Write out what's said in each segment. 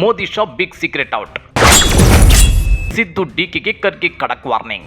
Modi Shah big secret out Siddu ಡಿಕೆಗೆ Kharge ಖಡಕ್ warning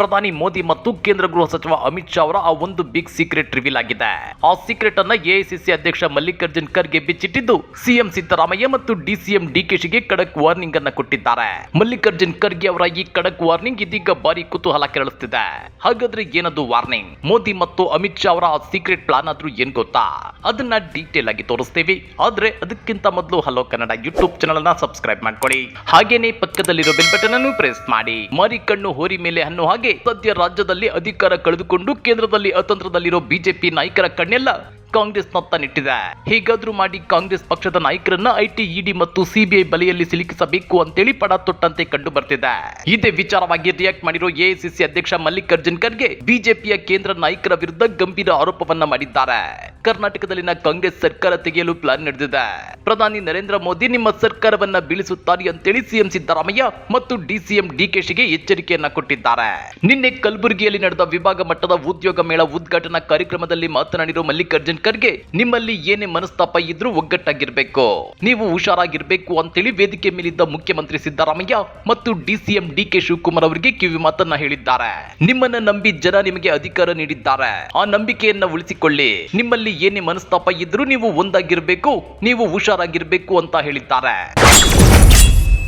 ಪ್ರಧಾನಿ ಮೋದಿ ಮತ್ತು ಕೇಂದ್ರ ಗೃಹ ಸಚಿವ ಅಮಿತ್ ಶಾ ಅವರ ಆ ಒಂದು ಬಿಗ್ ಸೀಕ್ರೆಟ್ ರಿವೀಲ್ ಆಗಿದೆ. ಆ ಸೀಕ್ರೆಟ್ ಅನ್ನ ಎಐಸಿಸಿ ಅಧ್ಯಕ್ಷ ಮಲ್ಲಿಕಾರ್ಜುನ್ ಖರ್ಗೆ ಬಿಚ್ಚಿಟ್ಟಿದ್ದು ಸಿಎಂ ಸಿದ್ದರಾಮಯ್ಯ ಮತ್ತು ಡಿಸಿಎಂ ಡಿಕೆಶಿಗೆ ಖಡಕ್ ವಾರ್ನಿಂಗ್ ಅನ್ನ ಕೊಟ್ಟಿದ್ದಾರೆ. ಮಲ್ಲಿಕಾರ್ಜುನ್ ಖರ್ಗೆ ಅವರ ಈ ಖಡಕ್ ವಾರ್ನಿಂಗ್ ಇದೀಗ ಬಾರಿ ಕುತೂಹಲ ಕೆರಳಿಸ್ತಿದೆ. ಹಾಗಾದ್ರೆ ಏನದು ವಾರ್ನಿಂಗ್ ಮೋದಿ ಮತ್ತು ಅಮಿತ್ ಶಾ ಅವರ ಆ ಸೀಕ್ರೆಟ್ ಪ್ಲಾನ್ ಆದ್ರೂ ಏನ್ ಗೊತ್ತಾ? ಅದನ್ನ ಡೀಟೇಲ್ ಆಗಿ ತೋರಿಸ್ತೀವಿ. ಆದ್ರೆ ಅದಕ್ಕಿಂತ ಮೊದಲು ಹಲೋ ಕನ್ನಡ ಯೂಟ್ಯೂಬ್ ಚಾನಲ್ ಅನ್ನ ಸಬ್ಸ್ಕ್ರೈಬ್ ಮಾಡ್ಕೊಳ್ಳಿ. ಹಾಗೇನೆ ಪಕ್ಕದಲ್ಲಿರೋ ಬೆಲ್ ಬಟನ್ ಅನ್ನು ಪ್ರೆಸ್ ಮಾಡಿ. ಮರಿ ಕಣ್ಣು ಹೋರಿ ಮೇಲೆ ಹಣ್ಣು ಹಾಗೆ ಸದ್ಯ ರಾಜ್ಯದಲ್ಲಿ ಅಧಿಕಾರ ಕಳೆದುಕೊಂಡು ಕೇಂದ್ರದಲ್ಲಿ ಅತಂತ್ರದಲ್ಲಿರೋ ಬಿಜೆಪಿ ನಾಯಕರ ಕಣ್ಣೆಲ್ಲ ಕಾಂಗ್ರೆಸ್ನತ್ತ ನಿಟ್ಟಿದೆ ಹೀಗಾದ್ರೂ ಮಾಡಿ ಕಾಂಗ್ರೆಸ್ ಪಕ್ಷದ ನಾಯಕರನ್ನ ಐಟಿ, ಇಡಿ ಮತ್ತು ಸಿಬಿಐ ಬಲೆಯಲ್ಲಿ ಸಿಲುಕಿಸಬೇಕು ಅಂತೇಳಿ ಪಡ ತೊಟ್ಟಂತೆ ಕಂಡು ಬರ್ತಿದೆ ಇದೇ ವಿಚಾರವಾಗಿ ರಿಯಾಕ್ಟ್ ಮಾಡಿರೋ ಎಐಸಿಸಿ ಅಧ್ಯಕ್ಷ ಮಲ್ಲಿಕಾರ್ಜುನ್ ಖರ್ಗೆ ಬಿಜೆಪಿಯ ಕೇಂದ್ರ ನಾಯಕರ ವಿರುದ್ಧ ಗಂಭೀರ ಆರೋಪವನ್ನ ಮಾಡಿದ್ದಾರೆ. ಕರ್ನಾಟಕದಲ್ಲಿನ ಕಾಂಗ್ರೆಸ್ ಸರ್ಕಾರ ತೆಗೆಯಲು ಪ್ಲಾನ್ ನಡೆದಿದೆ. ಪ್ರಧಾನಿ ನರೇಂದ್ರ ಮೋದಿ ನಿಮ್ಮ ಸರ್ಕಾರವನ್ನ ಬೀಳಿಸುತ್ತಾರೆ ಅಂತೇಳಿ ಸಿಎಂ ಸಿದ್ದರಾಮಯ್ಯ ಮತ್ತು ಡಿಸಿಎಂ ಡಿಕೆಶಿಗೆ ಎಚ್ಚರಿಕೆಯನ್ನ ಕೊಟ್ಟಿದ್ದಾರೆ. ನಿನ್ನೆ ಕಲಬುರಗಿಯಲ್ಲಿ ನಡೆದ ವಿಭಾಗ ಮಟ್ಟದ ಉದ್ಯೋಗ ಮೇಳ ಉದ್ಘಾಟನಾ ಕಾರ್ಯಕ್ರಮದಲ್ಲಿ ಮಾತನಾಡಿರುವ ಮಲ್ಲಿಕಾರ್ಜುನ್ ಖರ್ಗೆ ನಿಮ್ಮಲ್ಲಿ ಏನೇ ಮನಸ್ತಾಪ ಇದ್ರೂ ಒಗ್ಗಟ್ಟಾಗಿರ್ಬೇಕು. ನೀವು ಹುಷಾರಾಗಿರ್ಬೇಕು ಅಂತೇಳಿ ವೇದಿಕೆ ಮೇಲಿದ್ದ ಮುಖ್ಯಮಂತ್ರಿ ಸಿದ್ದರಾಮಯ್ಯ ಮತ್ತು ಡಿಸಿಎಂ ಡಿಕೆ ಶಿವಕುಮಾರ್ ಅವರಿಗೆ ಕಿವಿ ಮಾತನ್ನ ಹೇಳಿದ್ದಾರೆ. ನಿಮ್ಮನ್ನ ನಂಬಿ ಜನ ನಿಮಗೆ ಅಧಿಕಾರ ನೀಡಿದ್ದಾರೆ. ಆ ನಂಬಿಕೆಯನ್ನ ಉಳಿಸಿಕೊಳ್ಳಿ. ನಿಮ್ಮಲ್ಲಿ ಏನೇ ಮನಸ್ತಾಪ ಇದ್ರೂ ನೀವು ಒಂದಾಗಿರ್ಬೇಕು, ನೀವು ಹುಷಾರಾಗಿರ್ಬೇಕು ಅಂತ ಹೇಳಿದ್ದಾರೆ.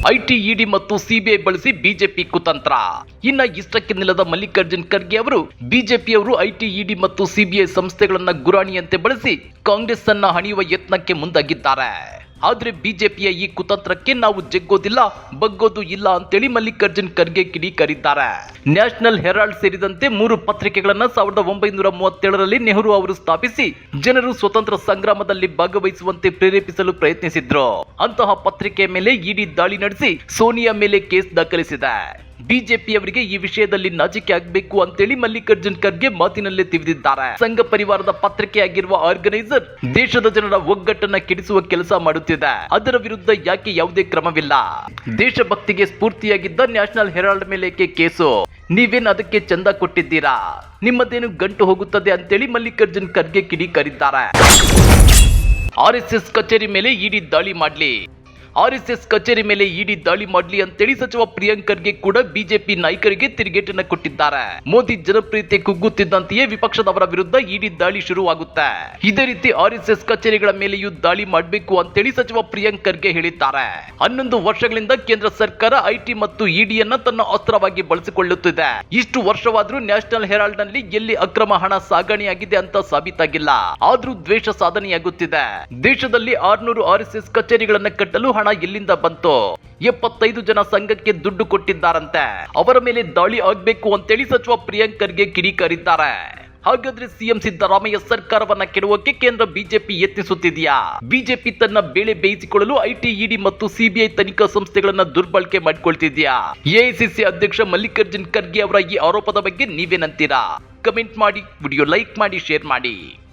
ಐಟಿ ಇಡಿ ಮತ್ತು ಸಿಬಿಐ ಬಳಸಿ ಬಿಜೆಪಿ ಕುತಂತ್ರ. ಇನ್ನ ಇಷ್ಟಕ್ಕೆ ನಿಲ್ಲದ ಮಲ್ಲಿಕಾರ್ಜುನ್ ಖರ್ಗೆ ಅವರು ಬಿಜೆಪಿಯವರು ಐಟಿ ಇಡಿ ಮತ್ತು ಸಿಬಿಐ ಸಂಸ್ಥೆಗಳನ್ನ ಗುರಾಣಿಯಂತೆ ಬಳಸಿ ಕಾಂಗ್ರೆಸ್ ಅನ್ನ ಹಣಿಯುವ ಯತ್ನಕ್ಕೆ ಮುಂದಾಗಿದ್ದಾರೆ. ಆದ್ರೆ ಬಿಜೆಪಿಯ ಈ ಕುತಂತ್ರಕ್ಕೆ ನಾವು ಜಗ್ಗೋದಿಲ್ಲ, ಬಗ್ಗೋದು ಇಲ್ಲ ಅಂತೇಳಿ ಮಲ್ಲಿಕಾರ್ಜುನ್ ಖರ್ಗೆ ಕಿಡಿಕಾರಿದ್ದಾರೆ. ನ್ಯಾಷನಲ್ ಹೆರಾಲ್ಡ್ ಸೇರಿದಂತೆ ಮೂರು ಪತ್ರಿಕೆಗಳನ್ನ ಸಾವಿರದ ಒಂಬೈನೂರ ಮೂವತ್ತೇಳರಲ್ಲಿ ನೆಹರು ಅವರು ಸ್ಥಾಪಿಸಿ ಜನರು ಸ್ವತಂತ್ರ ಸಂಗ್ರಾಮದಲ್ಲಿ ಭಾಗವಹಿಸುವಂತೆ ಪ್ರೇರೇಪಿಸಲು ಪ್ರಯತ್ನಿಸಿದ್ರು. ಅಂತಹ ಪತ್ರಿಕೆ ಮೇಲೆ ಇಡಿ ದಾಳಿ ನಡೆಸಿ ಸೋನಿಯಾ ಮೇಲೆ ಕೇಸ್ ದಾಖಲಿಸಿದೆ. ಬಿಜೆಪಿಯವರಿಗೆ ಈ ವಿಷಯದಲ್ಲಿ ನಾಚಿಕೆ ಆಗಬೇಕು ಅಂತೇಳಿ ಮಲ್ಲಿಕಾರ್ಜುನ್ ಖರ್ಗೆ ಮಾತಿನಲ್ಲೇ ತಿಳಿದಿದ್ದಾರೆ ಸಂಘ ಪರಿವಾರದ ಪತ್ರಿಕೆಯಾಗಿರುವ ಆರ್ಗನೈಸರ್ ದೇಶದ ಜನರ ಒಗ್ಗಟ್ಟನ್ನ ಕೆಡಿಸುವ ಕೆಲಸ ಮಾಡುತ್ತಿದೆ. ಅದರ ವಿರುದ್ಧ ಯಾಕೆ ಯಾವುದೇ ಕ್ರಮವಿಲ್ಲ? ದೇಶಭಕ್ತಿಗೆ ಸ್ಫೂರ್ತಿಯಾಗಿದ್ದ ನ್ಯಾಷನಲ್ ಹೆರಾಲ್ಡ್ ಮೇಲೆ ಕೇಸು? ನೀವೇನ್ ಅದಕ್ಕೆ ಚಂದ ಕೊಟ್ಟಿದ್ದೀರಾ? ನಿಮ್ಮದೇನು ಗಂಟು ಹೋಗುತ್ತದೆ ಅಂತೇಳಿ ಮಲ್ಲಿಕಾರ್ಜುನ್ ಖರ್ಗೆ ಕಿಡಿಕಾರಿದ್ದಾರೆ. ಆರ್ ಎಸ್ ಎಸ್ ಕಚೇರಿ ಮೇಲೆ ಇಡಿ ದಾಳಿ ಮಾಡ್ಲಿ. ಆರ್ ಎಸ್ ಎಸ್ ಕಚೇರಿ ಮೇಲೆ ಇಡಿ ದಾಳಿ ಮಾಡಲಿ ಅಂತೇಳಿ ಸಚಿವ ಪ್ರಿಯಾಂಕರ್ಗೆ ಕೂಡ ಬಿಜೆಪಿ ನಾಯಕರಿಗೆ ತಿರುಗೇಟನ್ನ ಕೊಟ್ಟಿದ್ದಾರೆ. ಮೋದಿ ಜನಪ್ರಿಯತೆ ಕುಗ್ಗುತ್ತಿದ್ದಂತೆಯೇ ವಿಪಕ್ಷದವರ ವಿರುದ್ಧ ಇಡಿ ದಾಳಿ ಶುರುವಾಗುತ್ತೆ. ಇದೇ ರೀತಿ ಆರ್ ಎಸ್ ಎಸ್ ಕಚೇರಿಗಳ ಮೇಲೆಯೂ ದಾಳಿ ಮಾಡಬೇಕು ಅಂತೇಳಿ ಸಚಿವ ಪ್ರಿಯಾಂಕರ್ಗೆ ಹೇಳಿದ್ದಾರೆ. ಹನ್ನೊಂದು ವರ್ಷಗಳಿಂದ ಕೇಂದ್ರ ಸರ್ಕಾರ ಐಟಿ ಮತ್ತು ಇಡಿಯನ್ನ ತನ್ನ ಅಸ್ತ್ರವಾಗಿ ಬಳಸಿಕೊಳ್ಳುತ್ತಿದೆ. ಇಷ್ಟು ವರ್ಷವಾದ್ರೂ ನ್ಯಾಷನಲ್ ಹೆರಾಲ್ಡ್ನಲ್ಲಿ ಎಲ್ಲಿ ಅಕ್ರಮ ಹಣ ಸಾಗಣೆಯಾಗಿದೆ ಅಂತ ಸಾಬೀತಾಗಿಲ್ಲ. ಆದ್ರೂ ದ್ವೇಷ ಸಾಧನೆಯಾಗುತ್ತಿದೆ. ದೇಶದಲ್ಲಿ ಆರ್ನೂರು ಆರ್ ಎಸ್ ಎಸ್ ಕಚೇರಿಗಳನ್ನ ಕಟ್ಟಲು ಹಣ ಎಲ್ಲಿಂದ ಬಂತು? ಎಪ್ಪತ್ತೈದು ಜನ ಸಂಘಕ್ಕೆ ದುಡ್ಡು ಕೊಟ್ಟಿದ್ದಾರಂತೆ. ಅವರ ಮೇಲೆ ದಾಳಿ ಆಗ್ಬೇಕು ಅಂತೇಳಿ ಸಚಿವ ಪ್ರಿಯಾಂಕರ್ಗೆ ಕಿಡಿಕಾರಿದ್ದಾರೆ. ಹಾಗಾದ್ರೆ ಸಿಎಂ ಸಿದ್ದರಾಮಯ್ಯ ಸರ್ಕಾರವನ್ನ ಕೆಡುವಕ್ಕೆ ಕೇಂದ್ರ ಬಿಜೆಪಿ ಯತ್ನಿಸುತ್ತಿದೆಯಾ? ಬಿಜೆಪಿ ತನ್ನ ಬೇಳೆ ಬೇಯಿಸಿಕೊಳ್ಳಲು ಐಟಿ ಇಡಿ ಮತ್ತು ಸಿಬಿಐ ತನಿಖಾ ಸಂಸ್ಥೆಗಳನ್ನ ದುರ್ಬಳಕೆ ಮಾಡಿಕೊಳ್ತಿದ್ಯಾ? ಎಐಸಿಸಿ ಅಧ್ಯಕ್ಷ ಮಲ್ಲಿಕಾರ್ಜುನ್ ಖರ್ಗೆ ಅವರ ಈ ಆರೋಪದ ಬಗ್ಗೆ ನೀವೇನಂತೀರಾ? ಕಮೆಂಟ್ ಮಾಡಿ, ವಿಡಿಯೋ ಲೈಕ್ ಮಾಡಿ, ಶೇರ್ ಮಾಡಿ.